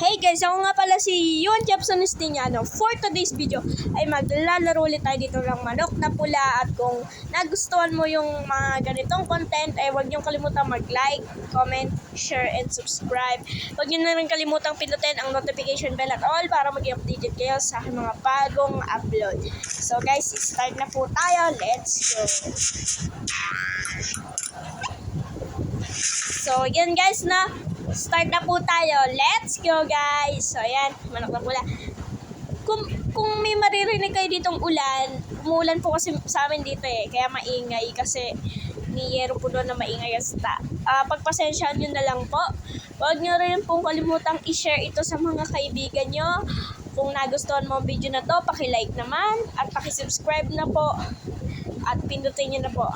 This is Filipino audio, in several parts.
Hey guys, ako nga pala si Yun Jepson Estiniano. For today's video ay maglalaro ulit tayo dito ng manok na pula at kung nagustuhan mo yung mga ganitong content ay huwag niyong kalimutan mag-like, comment, share, and subscribe. Huwag niyo na rin kalimutang pindutin ang notification bell at all para maging updated kayo sa mga bagong upload. So guys, start na po tayo. Let's go! So, yan guys na start na po tayo. Let's go guys. So, ayan, manok na pula. Kung, kung may maririnig kayo ditong ulan, umulan po kasi sa amin dito eh. Kaya maingay kasi niyero po doon na maingay asta. Ah, pagpasensyahan nyo na lang po. Huwag nyo rin pong kalimutang i-share ito sa mga kaibigan nyo. Kung nagustuhan mo ang video na to, paki-like naman at paki-subscribe na po. At pindutin nyo na po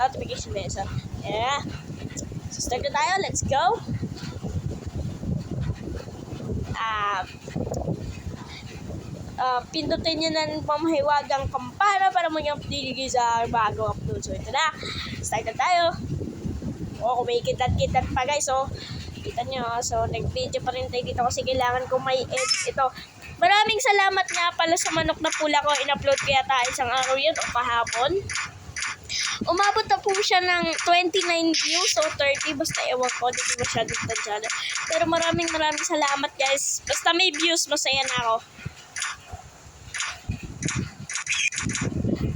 notification bell. So, yeah. So, start na tayo. Let's go. Ah, ah, pindutin nyo na ng pamahiwagang kampana para maging updated sa bago upload. So, ito na. Start na tayo. Oh, kumikitat-kitat pa guys. So, kita nyo. So, nag-video pa rin tayo dito kasi kailangan ko may edit ito. Maraming salamat nga pala sa manok na pula ko. In-upload ko yata isang araw yun o kahapon. Umabot na po siya ng 29 views o 30. Basta ewan ko, hindi ko masyadong tansya. Pero maraming maraming salamat guys. Basta may views, masaya na ako.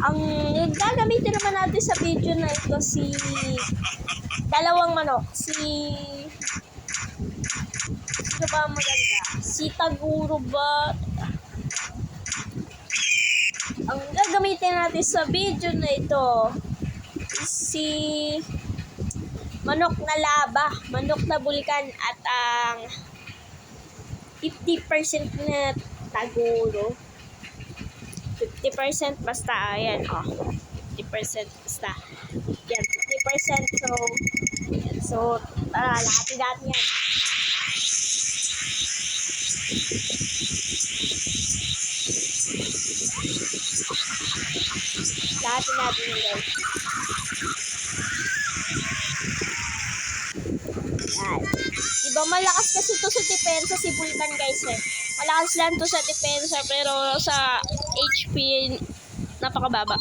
Ang gagamitin naman natin sa video na ito si dalawang manok. Si Sino ba maganda? Si Taguro ba? Ang gagamitin natin sa video na ito si manok na laba, manok na bulkan at ang 50% na taguro. 50% basta, ayan, oh. 50% basta. Yan, 50%. So, yan. so, tara, lahatin natin yan. Lahatin natin yan, guys. Diba malakas kasi to sa depensa si Vulcan guys eh. Malakas lang to sa depensa pero sa HP napakababa.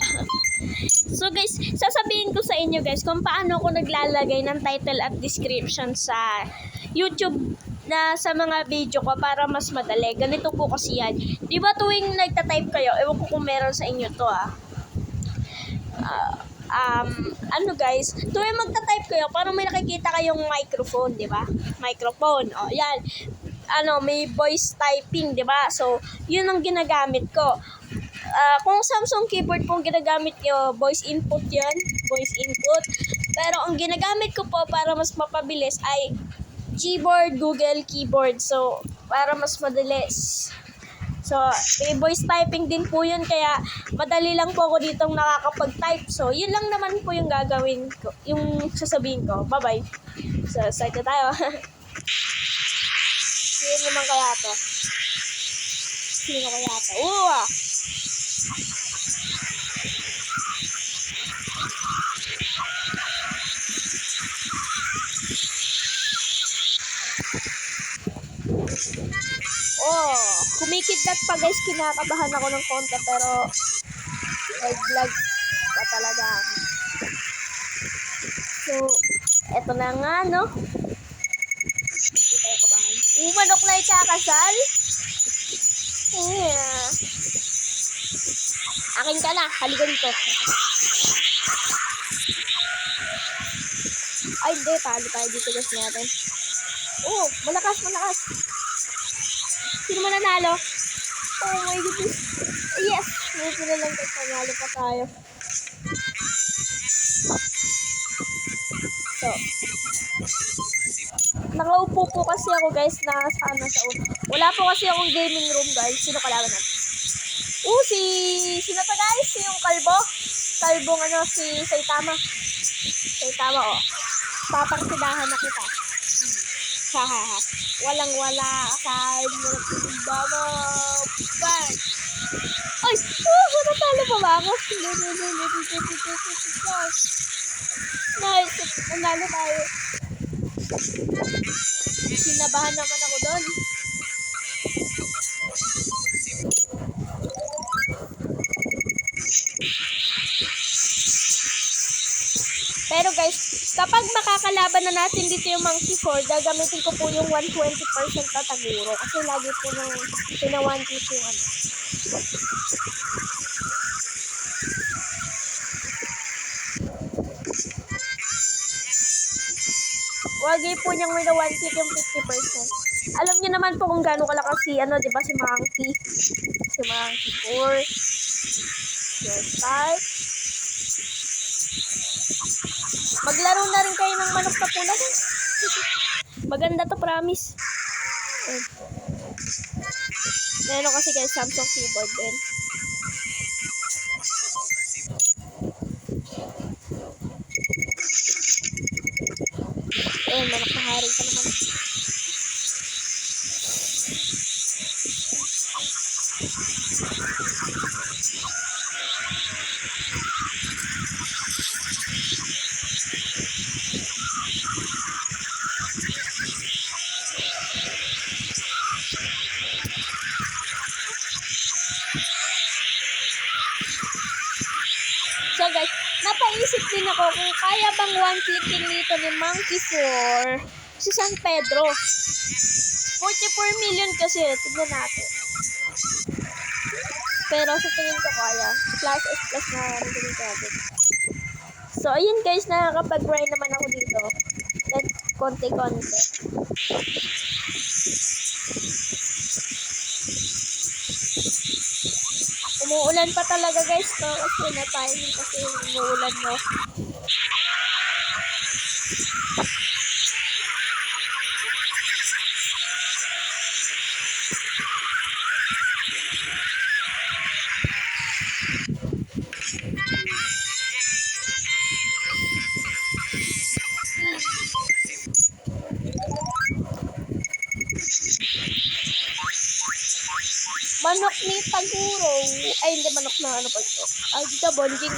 so guys, sasabihin ko sa inyo guys kung paano ko naglalagay ng title at description sa YouTube na sa mga video ko para mas madali. Ganito po kasi yan. Di ba tuwing nagta-type kayo, ewan ko kung meron sa inyo to ah. Ah, um, ano guys, tuwing magta-type kayo, parang may nakikita kayong microphone, di ba? Microphone, o yan. Ano, may voice typing, di ba? So, yun ang ginagamit ko. Ah, kung Samsung keyboard pong ginagamit nyo, voice input yan, voice input. Pero ang ginagamit ko po para mas mapabilis ay keyboard, Google keyboard. So, para mas madalis. So, may voice typing din po yun, kaya madali lang po ako ditong nakakapag-type. So, yun lang naman po yung gagawin ko, yung sasabihin ko. Bye-bye. So, start na tayo. Sino naman kaya to? Sino kaya to? Oo kumikidlat pa guys, kinakabahan ako ng konti pero nag-vlog pa talaga. So, eto na nga, no? Hindi tayo kabahan. Umanok na ikakasal? Yeah. Akin ka na, halika dito. Ay, hindi, talo tayo dito guys natin. Oh, malakas, malakas. Sino man nanalo? Oh my goodness. Yes! Mayroon na lang guys. Nanalo pa tayo. So. Nakaupo po kasi ako guys na sana sa ulo. Wala po kasi akong gaming room guys. Sino kalaban natin? Oh, si... Sino to guys? Yung kalbo? Kalbong ano, si Saitama. Saitama, oh. Papartidahan na kita. Walang wala. Kahit mo na pinagdama. Bang! Ay! Oh, natalo pa ba ako? Nice! Nanalo tayo. Kinabahan naman ako doon. Kapag makakalaban na natin dito yung monkey 4, gagamitin ko po yung 120% na taguro. Kasi lagi po nang pinawan piece yung ano. Wagi po niyang click yung 50%. Alam niyo naman po kung gaano kalakas si, ano, di ba, si Monkey. Si Monkey 4. Your start. Maglaro na rin kayo ng manok na pula. Maganda to, promise. Meron kasi guys Samsung keyboard din. Din ako kung kaya bang one clicking dito ni Monkey 4 si San Pedro. 44 million kasi, tignan natin. Pero sa tingin ko kaya. Plus S plus na ko natin. So, ayun guys, nakakapag-grind naman ako dito. Then, konti-konti. Umuulan pa talaga guys to kasi na timing kasi umuulan no. Ni Taguro. Ay, hindi manok na ano pa ito. Ay, dito, bonjing.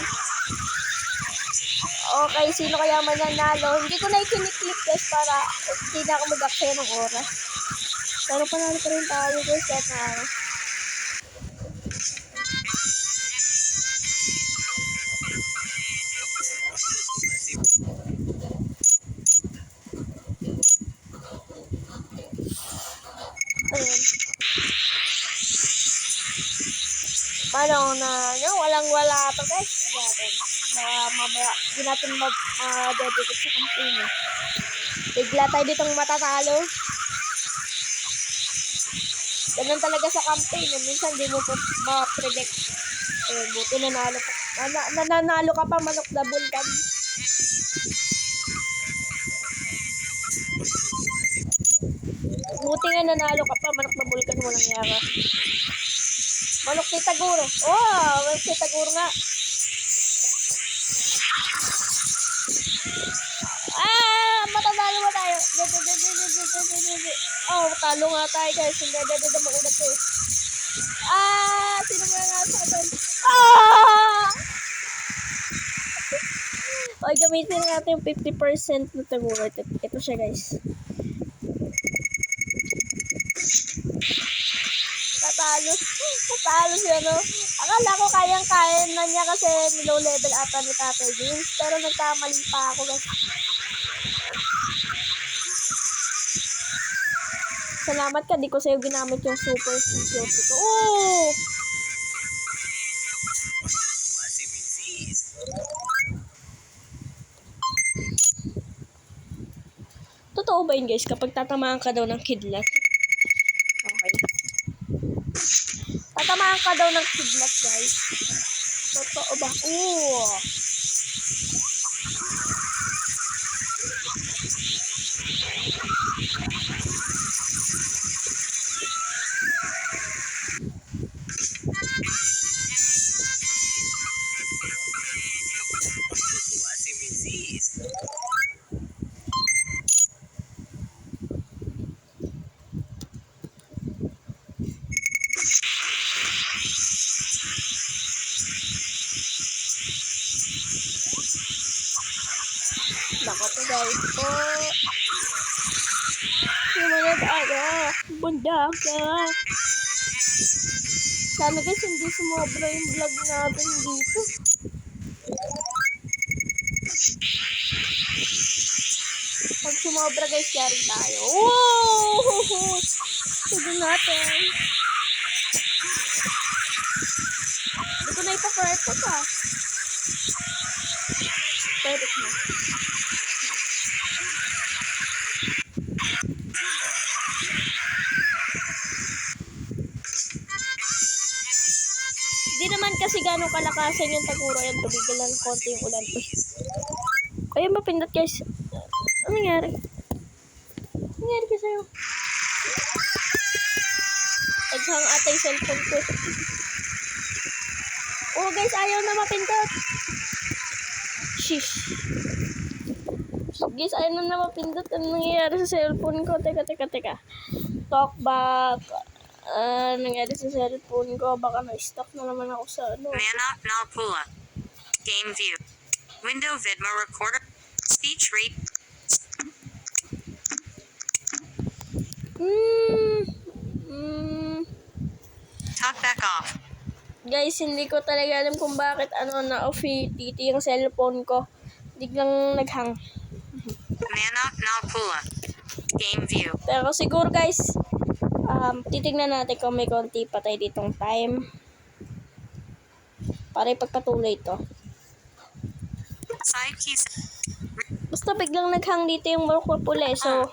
Okay, sino kaya mananalo? Hindi ko na ikiniklik guys para hindi na ako mag-aksaya ng oras. Pero panalo pa rin tayo guys kahit na to guys. Natin. Baka mamaya, hindi natin mag-dedicate sa campaign. Bigla tayo ditong matatalo. Ganun talaga sa campaign. Minsan di mo ma-predict. Eh, buti nanalo ka. Na, nananalo ka pa manok double kan. Buti nga nanalo ka pa manok na bulkan walang yara. Manok ni Taguro. Oh, manok ni Taguro nga. Ah, matatalo ba tayo? Oh, talo nga tayo guys. Hindi, hindi, hindi, magulat to. Ah, sino mo nga sa atin? Ah! Okay, gamitin natin yung 50% na Taguro. Ito siya guys. Tatalo siya, no? Akala ko kayang-kaya na niya kasi low level ata ni Tatay James. Pero nagkamali pa ako, guys. Salamat ka, di ko sa'yo ginamit yung super security ko. Oh! Totoo ba yun, guys? Kapag tatamaan ka daw ng kidlat. Tatamaan ka daw ng kidlat, guys. Totoo ba? Oo. Sana guys, hindi sumobra yung vlog natin dito. sumobra guys, yari tayo. Wow! Tignan natin. Hindi ko na ipa-perfect ah. Di naman kasi gano'ng kalakasan yung taguro. Ayan, tumigil lang konti yung ulan. Uy. Ayun, mapindot guys. Ano nangyari? Ano nangyari ka sa'yo? Naghang ata yung cellphone ko. Oh guys, ayaw na mapindot. Shish. Guys, ayaw na na mapindot. Ano nangyayari sa cellphone ko? Teka, teka, teka. Talk back. Ah, nangyari sa cellphone ko. Baka na-stuck na naman ako sa ano. Mana Nalpula. Game view. Window Vidma recorder. Speech rate. Hmm. Hmm. Talk back off. Guys, hindi ko talaga alam kung bakit ano na off titi yung cellphone ko. Biglang naghang. Mana Nalpula. Game view. Pero siguro guys, um, titignan natin kung may konti pa tayo ditong time. Para ipagpatuloy keys. Basta biglang naghang dito yung ko pula eh. So,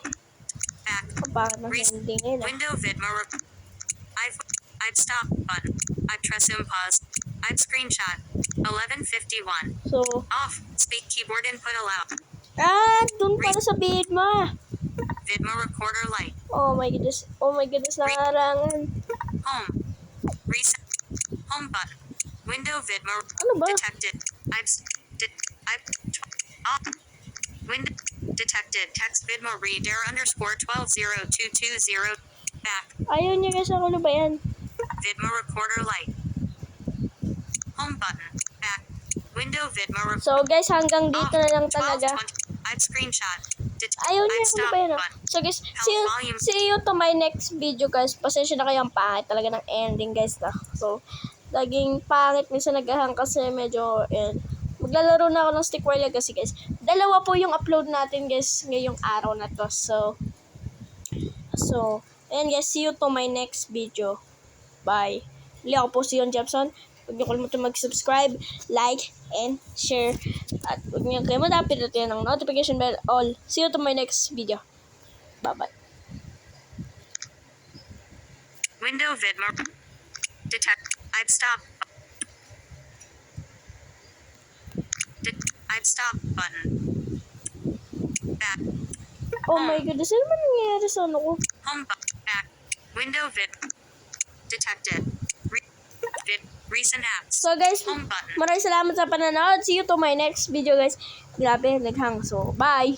Back. kapag na hindi nila. Window Vidma. I've I'd stop button. I'd press and pause. I'd screenshot. 1151. So, Off. Speak keyboard input allow. ah, dun para sa mo. Vidma recorder light. Oh my goodness. Oh my goodness, nangarangan. Home. Reset. Home button. Window Vidma. Ano ba? Detected. I've. De- I've. Off. Ah. Window. Detected. Text Vidma read error underscore 120220. Back. Ayaw niya guys, ako ano ba yan? Vidma recorder light. Home button. Back. Window recorder. So guys, hanggang dito oh, na lang talaga. I'd screenshot. Ayaw niya ako yun? ah? So guys, see you, see you to my next video guys. Pasensya na kayo ang pangit talaga ng ending guys na. So, laging pangit minsan naghahang kasi medyo eh, maglalaro na ako ng stick wire kasi guys. Dalawa po yung upload natin guys ngayong araw na to. So, so, ayan guys, see you to my next video. Bye. Muli ako po si Yon Jepson. Huwag niyo kalimutan mag-subscribe, like, and share. At huwag niyo kayo matapit at yan ang notification bell all. See you to my next video. Bye-bye. Window Vidma. Detect. I'd stop. Det- I'd stop button. Back. Oh my goodness, ano man nangyayari sa ano ko? Home button. Back. Window vid. Detected. Recent apps. So guys, maraming salamat sa panonood. See you to my next video guys. Grabe, naghang. So, bye!